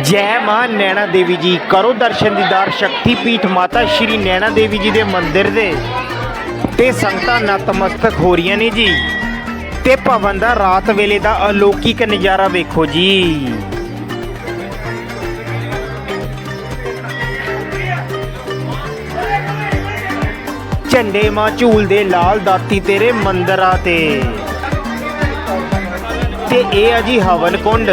ਜੈ ਮਾਂ ਨੈਣਾ ਦੇਵੀ ਜੀ, ਕਰੋ ਦਰਸ਼ਨ ਦੀਦਾਰ ਸ਼ਕਤੀ ਪੀਠ ਮਾਤਾ ਸ਼੍ਰੀ ਨੈਣਾ ਦੇਵੀ ਜੀ ਦੇ ਮੰਦਿਰ ਦੇ। ਤੇ ਸੰਗਤਾਂ ਨਤਮਸਤਕ ਹੋ ਰਹੀਆਂ ਨੇ ਜੀ। ਤੇ ਭਵਨ ਦਾ ਰਾਤ ਵੇਲੇ ਦਾ ਅਲੌਕਿਕ ਨਜ਼ਾਰਾ ਵੇਖੋ ਜੀ। ਝੰਡੇ ਮਾਂ ਝੂਲਦੇ ਲਾਲ ਦਾਤੀ ਤੇਰੇ ਮੰਦਰਾਂ ਤੇ। ਤੇ ਇਹ ਆ ਜੀ ਹਵਨ ਕੁੰਡ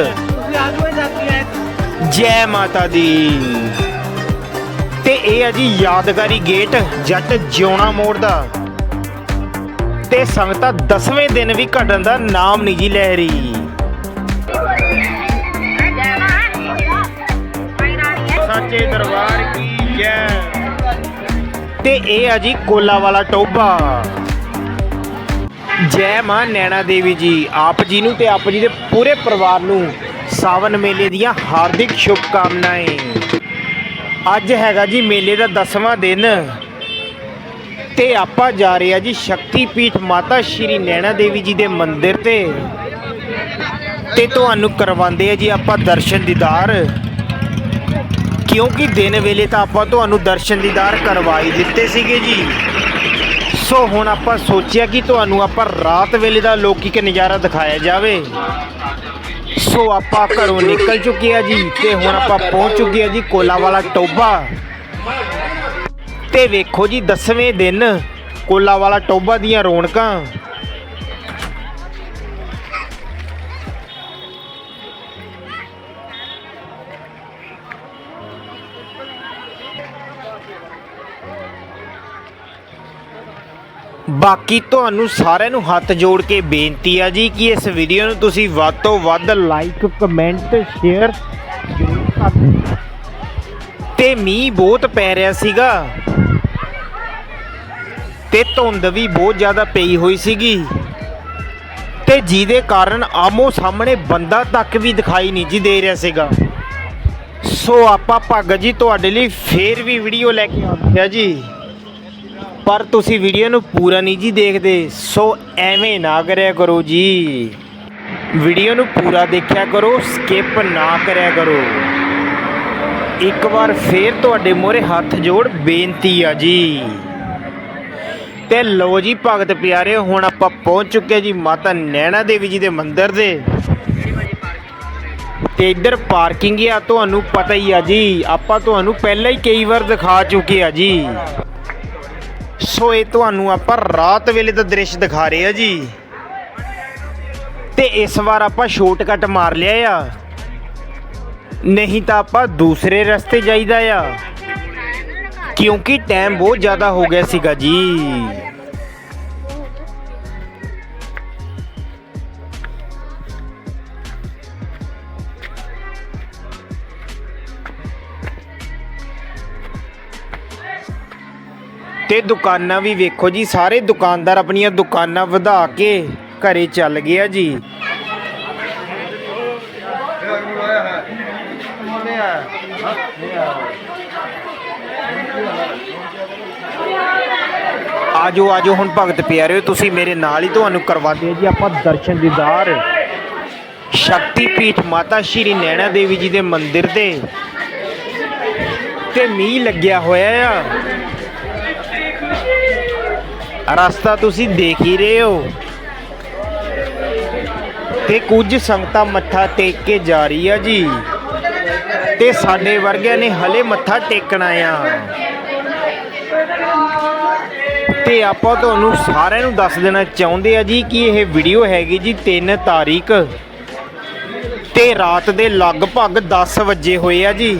ਜੈ ਮਾਤਾ ਦੀ। ਤੇ ਇਹ ਆ ਜੀ ਯਾਦਗਾਰੀ ਗੇਟ ਜੱਟ ਜਿਉਣਾ ਮੋੜ ਦਾ ਤੇ ਸੰਗਤਾਂ 10ਵੇਂ ਦਿਨ ਵੀ ਘਟਣ ਦਾ ਨਾਮ ਨਹੀਂ ਜੀ ਲੈ ਰਹੀ। ਸੱਚੇ ਦਰਬਾਰ ਕੀ ਜੈ। ਤੇ ਇਹ ਆ ਜੀ ਕੋਲਾ ਵਾਲਾ ਟੋਬਾ ਜੈ ਮਾਂ ਨੈਣਾ ਦੇਵੀ ਜੀ ਆਪ ਜੀ ਨੂੰ ਤੇ ਆਪ ਜੀ ਦੇ ਪੂਰੇ ਪਰਿਵਾਰ ਨੂੰ ਸਾਵਨ ਮੇਲੇ ਦੀਆਂ ਹਾਰਦਿਕ ਸ਼ੁਭਕਾਮਨਾਵਾਂ ਅੱਜ ਹੈਗਾ ਜੀ ਮੇਲੇ ਦਾ 10ਵਾਂ ਦਿਨ ਤੇ ਆਪਾਂ ਜਾ ਰਹੇ ਆ ਜੀ ਸ਼ਕਤੀ ਪੀਠ ਮਾਤਾ ਸ਼੍ਰੀ ਨੈਣਾ ਦੇਵੀ ਜੀ ਦੇ ਮੰਦਿਰ ਤੇ। ਤੇ ਤੁਹਾਨੂੰ ਕਰਵਾਉਂਦੇ ਆ ਜੀ ਆਪਾਂ ਦਰਸ਼ਨ ਦੀਦਾਰ। ਕਿਉਂਕਿ ਦਿਨ ਵੇਲੇ ਤਾਂ ਆਪਾਂ ਤੁਹਾਨੂੰ ਦਰਸ਼ਨ ਦੀਦਾਰ ਕਰਵਾਈ ਦਿੱਤੇ ਸੀਗੇ ਜੀ। ਸੋ ਹੁਣ ਆਪਾਂ ਸੋਚਿਆ ਕਿ ਤੁਹਾਨੂੰ ਆਪਾਂ ਰਾਤ ਵੇਲੇ ਦਾ ਲੌਕਿਕ ਨਜ਼ਾਰਾ ਦਿਖਾਇਆ ਜਾਵੇ। ਸੋ ਆਪਾਂ ਘਰੋਂ ਨਿਕਲ ਚੁੱਕੇ ਆ ਜੀ ਤੇ ਹੁਣ ਆਪਾਂ ਪਹੁੰਚ ਚੁੱਕੇ ਆ ਜੀ ਕੋਲਾ ਵਾਲਾ ਟੋਬਾ। ਤੇ ਵੇਖੋ ਜੀ 10ਵੇਂ ਦਿਨ ਕੋਲਾ ਵਾਲਾ ਟੋਬਾ ਦੀਆਂ ਰੌਣਕਾਂ। ਬਾਕੀ ਤੁਹਾਨੂੰ ਸਾਰਿਆਂ ਨੂੰ ਹੱਥ ਜੋੜ ਕੇ ਬੇਨਤੀ ਆ ਜੀ ਕਿ ਇਸ ਵੀਡੀਓ ਨੂੰ ਤੁਸੀਂ ਵੱਧ ਤੋਂ ਵੱਧ ਲਾਈਕ ਕਮੈਂਟ ਸ਼ੇਅਰ ਜ਼ਰੂਰ ਕਰ ਦਿਓ ਤੇ ਮੀਂਹ ਬਹੁਤ ਪੈ ਰਿਹਾ ਸੀਗਾ ਤੇ ਧੁੰਦ ਵੀ ਬਹੁਤ ਜ਼ਿਆਦਾ ਪਈ ਹੋਈ ਸੀਗੀ। ਤੇ ਜਿਹਦੇ ਕਾਰਨ ਆਮੋ ਸਾਹਮਣੇ ਬੰਦਾ ਤੱਕ ਵੀ ਦਿਖਾਈ ਨਹੀਂ ਜੀ ਦੇ ਰਿਹਾ ਸੀਗਾ। ਸੋ ਆਪਾਂ ਭਗਤ ਜੀ ਤੁਹਾਡੇ ਲਈ ਫੇਰ ਵੀ ਵੀਡੀਓ ਲੈ ਕੇ ਆਉਂਦੇ ਆ ਜੀ। ਪਰ ਤੁਸੀਂ ਵੀਡੀਓ ਨੂੰ ਪੂਰਾ ਨਹੀਂ ਜੀ ਦੇਖਦੇ, ਸੋ ਐਵੇਂ ਨਾ ਕਰਿਆ ਕਰੋ ਜੀ। ਵੀਡੀਓ ਨੂੰ ਪੂਰਾ ਦੇਖਿਆ ਕਰੋ ਸਕਿਪ ਨਾ ਕਰਿਆ ਕਰੋ। ਇੱਕ ਵਾਰ ਫੇਰ ਤੁਹਾਡੇ ਮੋਰੇ ਹੱਥ ਜੋੜ, ਬੇਨਤੀ ਆ ਜੀ। ਤੇ ਲੋ ਜੀ ਭਗਤ ਪਿਆਰੇ, ਹੁਣ ਆਪਾਂ ਪਹੁੰਚ ਚੁੱਕੇ ਜੀ ਮਾਤਾ ਨੈਣਾ ਦੇਵੀ ਜੀ ਦੇ ਮੰਦਿਰ ਦੇ। ਤੇ ਇੱਧਰ ਪਾਰਕਿੰਗ ਆ, ਤੁਹਾਨੂੰ ਪਤਾ ਹੀ ਆ ਜੀ, ਆਪਾਂ ਤੁਹਾਨੂੰ ਪਹਿਲਾਂ ਹੀ ਕਈ ਵਾਰ ਦਿਖਾ ਚੁੱਕੇ ਆ ਜੀ। ਸੋ ਇਹ ਤੁਹਾਨੂੰ ਆਪਾਂ ਰਾਤ ਵੇਲੇ ਦਾ ਦ੍ਰਿਸ਼ ਦਿਖਾ ਰਹੇ ਆ ਜੀ। ਤੇ ਇਸ ਵਾਰ ਆਪਾਂ ਸ਼ਾਰਟਕਟ ਮਾਰ ਲਿਆ ਆ। ਨਹੀਂ ਤਾਂ ਆਪਾਂ ਦੂਸਰੇ ਰਸਤੇ ਜਾਈਦਾ ਆ। ਕਿਉਂਕਿ ਟਾਈਮ ਬਹੁਤ ਜ਼ਿਆਦਾ ਹੋ ਗਿਆ ਸੀਗਾ ਜੀ। ਤੇ ਦੁਕਾਨਾਂ ਵੀ ਵੇਖੋ ਜੀ, ਸਾਰੇ ਦੁਕਾਨਦਾਰ ਆਪਣੀਆਂ ਦੁਕਾਨਾਂ ਵਧਾ ਕੇ ਘਰੇ ਚੱਲ ਗਏ ਆ ਜੀ। ਆਜੋ ਆਜੋ ਹੁਣ ਭਗਤ ਪਿਆਰਿਓ, ਤੁਸੀਂ ਮੇਰੇ ਨਾਲ ਹੀ ਤੁਹਾਨੂੰ ਕਰਵਾਦੇ ਜੀ, ਆਪਾਂ ਦਰਸ਼ਨ ਦੀਦਾਰ। ਸ਼ਕਤੀ ਪੀਠ ਮਾਤਾ ਸ਼੍ਰੀ ਨੈਣਾ ਦੇਵੀ ਜੀ ਦੇ ਮੰਦਿਰ ਤੇ ਤੇ ਮੀਂਹ ਲੱਗਿਆ ਹੋਇਆ ਆ। ਰਸਤਾ ਤੁਸੀਂ ਦੇਖ ਹੀ ਰਹੇ ਹੋ। ਤੇ ਕੁਝ ਸੰਗਤਾਂ ਮੱਥਾ ਟੇਕ ਕੇ ਜਾ ਰਹੀ ਆ ਜੀ। ਤੇ ਸਾਡੇ ਵਰਗਿਆਂ ਨੇ ਹਲੇ ਮੱਥਾ ਟੇਕਣਾ ਆ ਤੇ ਆਪਾਂ ਤੁਹਾਨੂੰ ਸਾਰਿਆਂ ਨੂੰ ਦੱਸ ਦੇਣਾ ਚਾਹੁੰਦੇ ਆ ਜੀ ਕਿ ਇਹ ਵੀਡੀਓ ਹੈਗੀ ਜੀ 3 ਤਾਰੀਖ। ਤੇ ਰਾਤ ਦੇ ਲਗਭਗ 10 ਵਜੇ ਹੋਏ ਆ ਜੀ।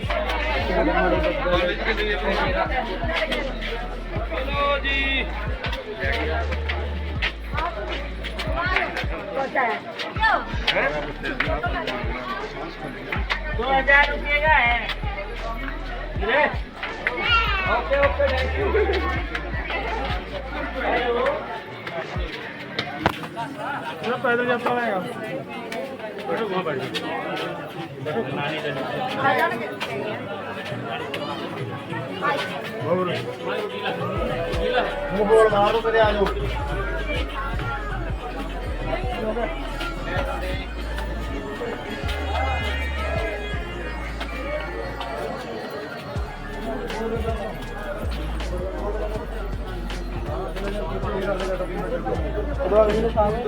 ਚਲੋ ਜੀ दो हजार रुपये का है ओके ओके थैंक यू पैदल जाता रहेगा बैठो वहाँ बैठो ഇതാ ഇതിന് സാധനം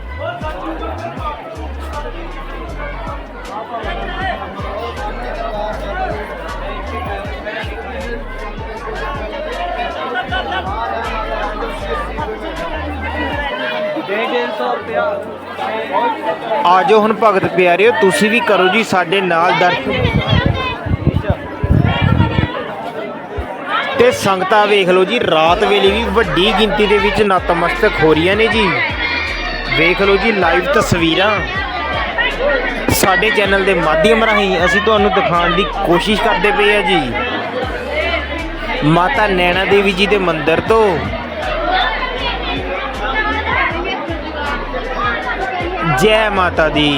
ਆਜੋ ਹੁਣ ਭਗਤ ਪਿਆਰਿਓ, ਤੁਸੀਂ ਵੀ ਕਰੋ ਜੀ ਸਾਡੇ ਨਾਲ ਦਰਸ਼ਨ। ਤੇ ਸੰਗਤਾਂ ਵੇਖ ਲਓ ਜੀ, ਰਾਤ ਵੇਲੇ ਵੀ ਵੱਡੀ ਗਿਣਤੀ ਦੇ ਵਿੱਚ ਨਤਮਸਤਕ ਹੋ ਰਹੀਆਂ ਨੇ ਜੀ। ਵੇਖ ਲਓ ਜੀ ਲਾਈਵ ਤਸਵੀਰਾਂ। ਸਾਡੇ ਚੈਨਲ ਦੇ ਮਾਧਿਅਮ ਰਾਹੀਂ ਅਸੀਂ ਤੁਹਾਨੂੰ ਦਿਖਾਉਣ ਦੀ ਕੋਸ਼ਿਸ਼ ਕਰਦੇ ਪਏ ਆ ਜੀ। ਮਾਤਾ ਨੈਣਾ ਦੇਵੀ ਜੀ ਦੇ ਮੰਦਿਰ ਤੋਂ। ਜੈ ਮਾਤਾ ਦੀ।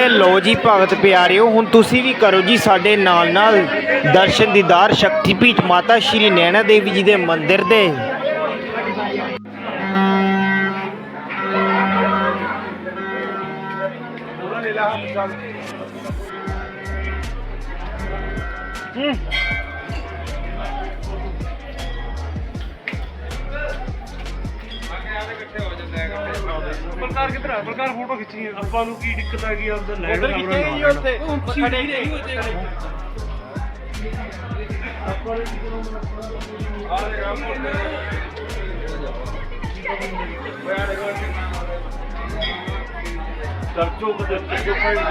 ਤੇ ਲੋ ਜੀ ਭਗਤ ਪਿਆਰਿਓ, ਹੁਣ ਤੁਸੀਂ ਵੀ ਕਰੋ ਜੀ ਸਾਡੇ ਨਾਲ ਨਾਲ ਦਰਸ਼ਨ ਦੀਦਾਰ ਸ਼ਕਤੀਪੀਠ ਮਾਤਾ ਸ਼੍ਰੀ ਨੈਣਾ ਦੇਵੀ ਜੀ ਦੇ ਮੰਦਿਰ ਦੇ। ਬਲਕਾਰ ਕਿੱਧਰ ਆ? ਬਲਕਾਰ ਫੋਟੋ ਖਿੱਚਣੀ ਹੈ ਆਪਾਂ ਨੂੰ ਕੀ ਦਿੱਕਤ ਆ ਗਈ ਉਧਰ ਲੈ ਉਧਰ ਖਿੱਚੇਗੀ ਜੀ ਉੱਥੇ। ਖੜੇ ਨਹੀਂ ਕਰਜੋ ਕਦੇ ਕਰਜੋ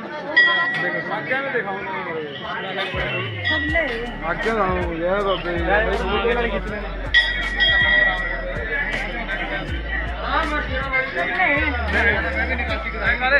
ਅੱਗੇ ਵੀ ਦਿਖਾਉਂਗਾ ਅੱਗੇ ਲਾਉਂ ਜੈ ਬਾਬੇ ਬੁੱਲੇ ਨਾਲ ਖਿੱਚ ਲੈਣੇ ਆ ਮੈਂ ਕਿਹਾ ਮੈਂ ਵੀ ਨਿਕਾਸੀ ਕਰਾਂਗਾ ਨਾਲੇ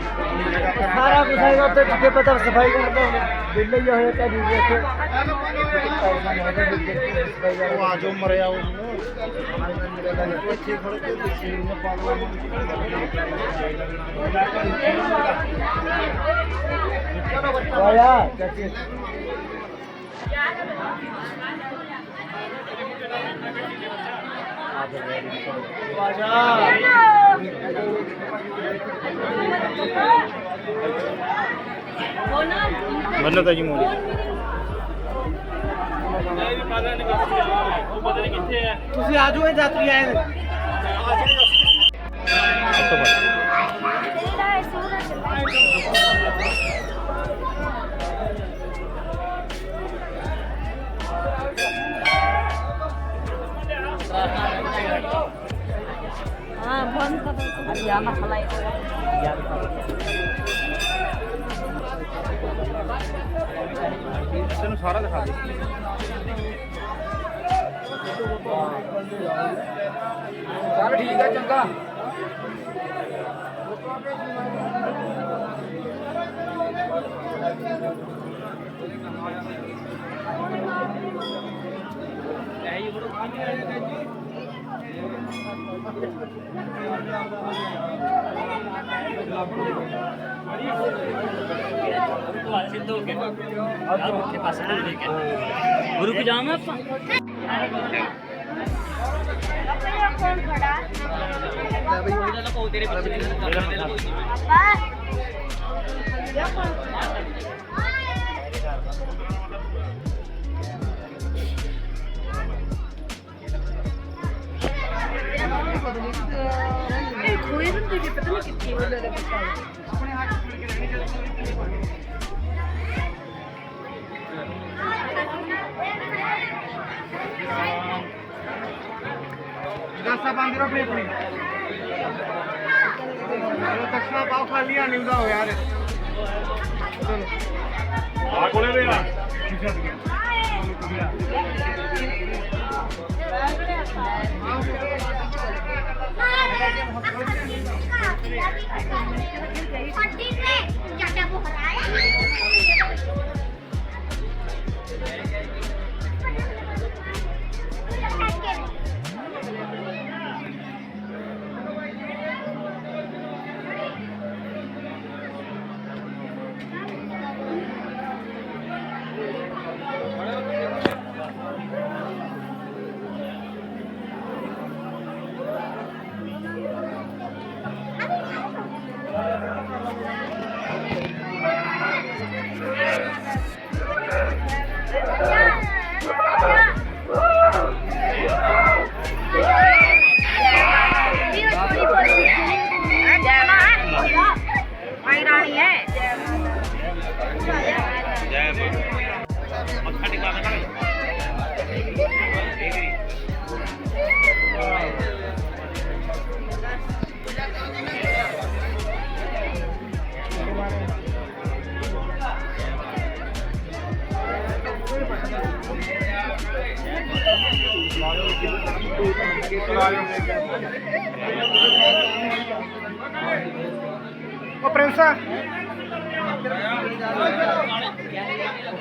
ਸਾਰਾ ਕੁਝ ਹੈਗਾ ਉੱਥੇ ਜਿੱਥੇ ਪਤਾ ਸਫ਼ਾਈ ਕਰਦਾ ਹੁੰਦਾ। ਬਿੱਲੇ ਹੀ ਹੋਏ ਤਾਂ ਜੀ ਇੱਥੇ। ਉਹ ਆ ਜੋ ਮਰਿਆ ਉਹ। ਇੱਥੇ ਖੜ ਕੇ ਦੇਖੀ ਨੇ ਪਾਗਲਾਂ ਆਇਆ। ਚਾਚੀ ਬੰਨੋ ਤਾਂ ਜੀ ਮੋੜੀ ਤੁਸੀਂ ਆ ਜਾਓ ਇਹ ਯਾਤਰੀ ਆਏ ਨੇ। हाँ बंद कर दो अरे यहाँ मसाला है ਤੈਨੂੰ ਸਾਰਾ ਦਿਖਾ ਦੇ ਚੱਲ ਠੀਕ ਹੈ ਚੰਗਾ ਗੁਰੂ ਕੀ ਸਿੱਧੋ ਗੁਰੂ ਕੋ ਜਾਵਾਂ ਆਪਾਂ ਆਪਣੇ ਆਪ ਖੜਾ ਲੈ ਬਈ ਉਹਦੇ ਨਾਲ ਕੋ ਤੇਰੇ ਪਿੱਛੇ ਨਹੀਂ ਲੱਗਦਾ ਪਾਪਾ खोए भी मुझे पता नहीं कितनी बोल रहे दसा पंद्रह रुपये दक्षिणा पाव खा लिया नहीं हो यार चलो आ कोले भैया Thank you.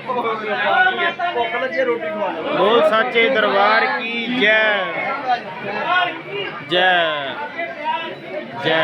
ਉਹ ਪ੍ਰਿੰਸ ਕੋਕਲ ਰੋਟੀ ਖਵਾ ਲਓ ਬੋਲ ਸੱਚੇ ਦਰਬਾਰ ਕੀ ਜੈ। ਜੈ। ਜੈ।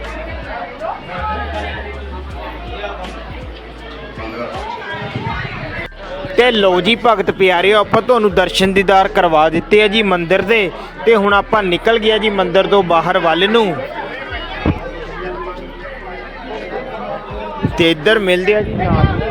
ਤੇ ਲੋ ਜੀ ਭਗਤ ਪਿਆਰਿਓ, ਆਪਾਂ ਤੁਹਾਨੂੰ ਦਰਸ਼ਨ ਦੀਦਾਰ ਕਰਵਾ ਦਿੱਤੇ ਆ ਜੀ ਮੰਦਿਰ ਦੇ ਤੇ ਹੁਣ ਆਪਾਂ ਨਿਕਲ ਗਿਆ ਜੀ ਮੰਦਿਰ ਤੋਂ ਬਾਹਰ ਵੱਲ ਨੂੰ। ਤੇ ਇੱਧਰ ਮਿਲਦੇ ਆ ਜੀ ਨਾਲ।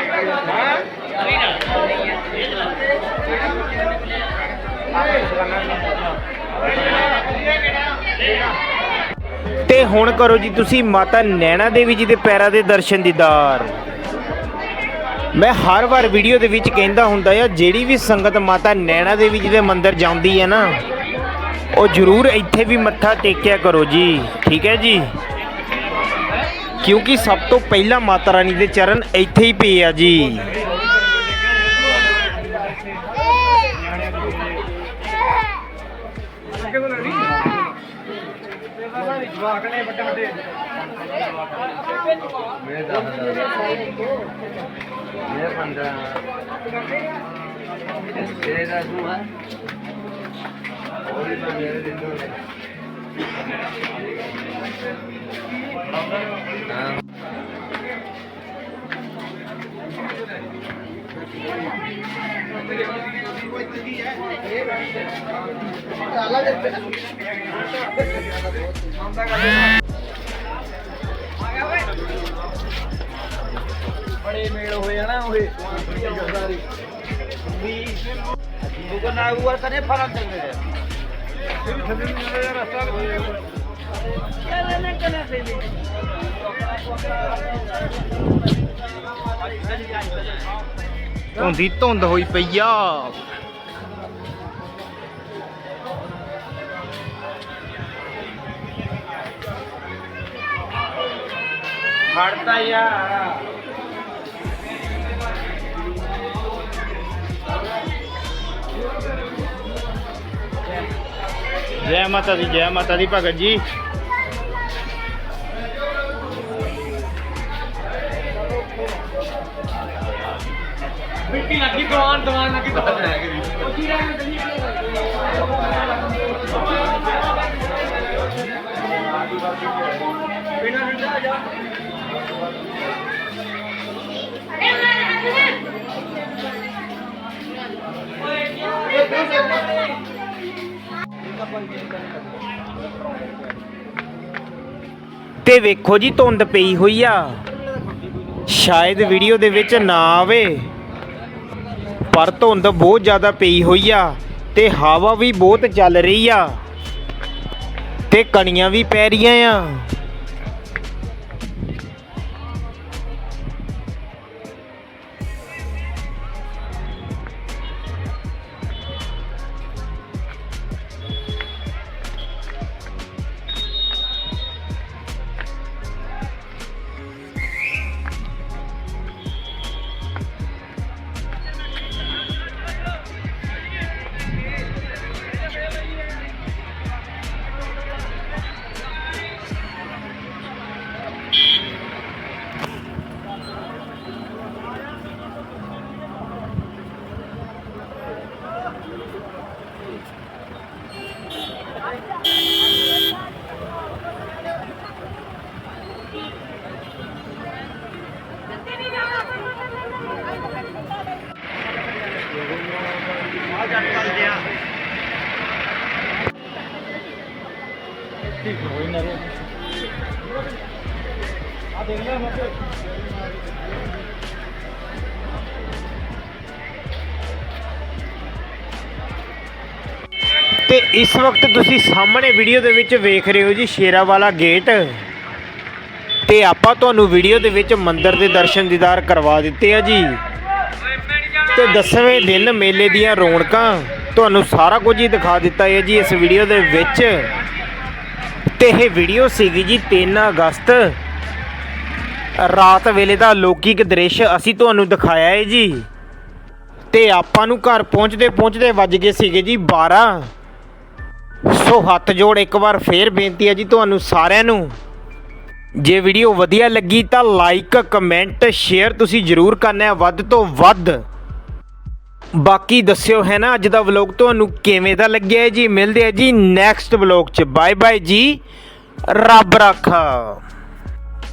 ਤੇ ਹੁਣ ਕਰੋ ਜੀ, ਤੁਸੀਂ ਮਾਤਾ ਨੈਣਾ ਦੇਵੀ ਜੀ ਦੇ ਪੈਰਾਂ ਦੇ ਦਰਸ਼ਨ ਦੀਦਾਰ ਮੈਂ ਹਰ ਵਾਰ ਵੀਡੀਓ ਦੇ ਵਿੱਚ ਕਹਿੰਦਾ ਹੁੰਦਾ ਆ, ਜਿਹੜੀ ਵੀ ਸੰਗਤ ਮਾਤਾ ਨੈਣਾ ਦੇਵੀ ਜੀ ਦੇ ਮੰਦਿਰ ਜਾਂਦੀ ਹੈ ਨਾ, ਉਹ ਜ਼ਰੂਰ ਇੱਥੇ ਵੀ ਮੱਥਾ ਟੇਕਿਆ ਕਰੋ ਜੀ, ਠੀਕ ਹੈ ਜੀ? ਕਿਉਂਕਿ ਸਭ ਤੋਂ ਪਹਿਲਾਂ ਮਾਤਾ ਰਾਣੀ ਦੇ ਚਰਨ ਇੱਥੇ ਹੀ ਪਏ ਆ ਜੀ। ਜਵਾਕ ਨੇ ਵੱਡੇ ਵੱਡੇ ਮੇਰੇ ਦਸ ਮੇਰੇ ਪੰਦਰਾਂ ਤੇਰੇ ਦਸ ਨੂੰ ਹੈ ਹੋਰ ਵੀ ਤਾਂ ਮੇਰੇ ਦਿਨ ਨੂੰ ਹਾਂ ਬੜੇ ਮੇਲ ਹੋਇਆ ਆ ਨਾ ਉਹੇ ਜਗਦਾਰੀ ਵੀ ਤੂੰ ਨਾ ਉਰ ਕਨੇ ਫ਼ਰਕ ਚੱਲ ਰਿਹਾ। ਇਹ ਵੀ ਥੱਲੇ ਨੂੰ ਜਿਹੜਾ ਰਸਤਾ ਧੁੰਦੀ ਧੁੰਦ ਹੋਈ ਪਈ ਆ। ਖੜਦਾ ਯਾਰ ਜੈ ਮਾਤਾ ਦੀ ਜੈ ਮਾਤਾ ਦੀ ਭਗਤ ਜੀ। ਬਿਨਾਂ ਜਾ ਤੇ ਵੇਖੋ ਜੀ ਧੁੰਦ ਪਈ ਹੋਈ ਆ। ਸ਼ਾਇਦ ਵੀਡੀਓ ਦੇ ਵਿੱਚ ਨਾ ਆਵੇ। ਪਰ ਧੁੰਦ ਬਹੁਤ ਜ਼ਿਆਦਾ ਪਈ ਹੋਈ ਆ ਤੇ ਹਵਾ ਵੀ ਬਹੁਤ ਚੱਲ ਰਹੀ ਆ ਤੇ ਕਣੀਆਂ ਵੀ ਪੈ ਰਹੀਆਂ ਆ। ਇਸ ਵਕਤ ਤੁਸੀਂ ਸਾਹਮਣੇ ਵੀਡੀਓ ਦੇ ਵਿੱਚ ਵੇਖ ਰਹੇ ਹੋ ਜੀ ਸ਼ੇਰਾਵਾਲਾ ਗੇਟ ਤੇ ਆਪਾਂ ਤੁਹਾਨੂੰ ਵੀਡੀਓ ਦੇ ਵਿੱਚ ਮੰਦਿਰ ਦੇ ਦਰਸ਼ਨ ਦੀਦਾਰ ਕਰਵਾ ਦਿੱਤੇ ਆ ਜੀ। ਤੇ ਦਸਵੇਂ ਦਿਨ ਮੇਲੇ ਦੀਆਂ ਰੌਣਕਾਂ ਤੁਹਾਨੂੰ ਸਾਰਾ ਕੁਝ ਹੀ ਦਿਖਾ ਦਿੱਤਾ ਹੈ ਜੀ ਇਸ ਵੀਡੀਓ ਦੇ ਵਿੱਚ। ਤੇ ਇਹ ਵੀਡੀਓ ਸੀਗੀ ਜੀ 3 ਅਗਸਤ। ਰਾਤ ਵੇਲੇ ਦਾ ਲੌਕਿਕ ਦ੍ਰਿਸ਼ ਅਸੀਂ ਤੁਹਾਨੂੰ ਦਿਖਾਇਆ ਹੈ ਜੀ। ਤੇ ਆਪਾਂ ਨੂੰ ਘਰ ਪਹੁੰਚਦੇ ਪਹੁੰਚਦੇ ਵੱਜ ਗਏ ਸੀਗੇ ਜੀ 12 ਸੋ ਹੱਥ ਜੋੜ ਇੱਕ ਵਾਰ ਫੇਰ ਬੇਨਤੀ ਹੈ ਜੀ ਤੁਹਾਨੂੰ ਸਾਰਿਆਂ ਨੂੰ। ਜੇ ਵੀਡੀਓ ਵਧੀਆ ਲੱਗੀ ਤਾਂ ਲਾਈਕ ਕਮੈਂਟ ਸ਼ੇਅਰ ਤੁਸੀਂ ਜ਼ਰੂਰ ਕਰਨਾ ਹੈ, ਵੱਧ ਤੋਂ ਵੱਧ। ਬਾਕੀ ਦੱਸਿਓ ਹੈ ਨਾ, ਅੱਜ ਦਾ ਵਲੌਗ ਤੁਹਾਨੂੰ ਕਿਵੇਂ ਦਾ ਲੱਗਿਆ ਜੀ? ਮਿਲਦੇ ਆ ਜੀ ਨੈਕਸਟ ਵਲੌਗ 'ਚ। ਬਾਏ ਬਾਏ ਜੀ। ਰੱਬ ਰੱਖਾ।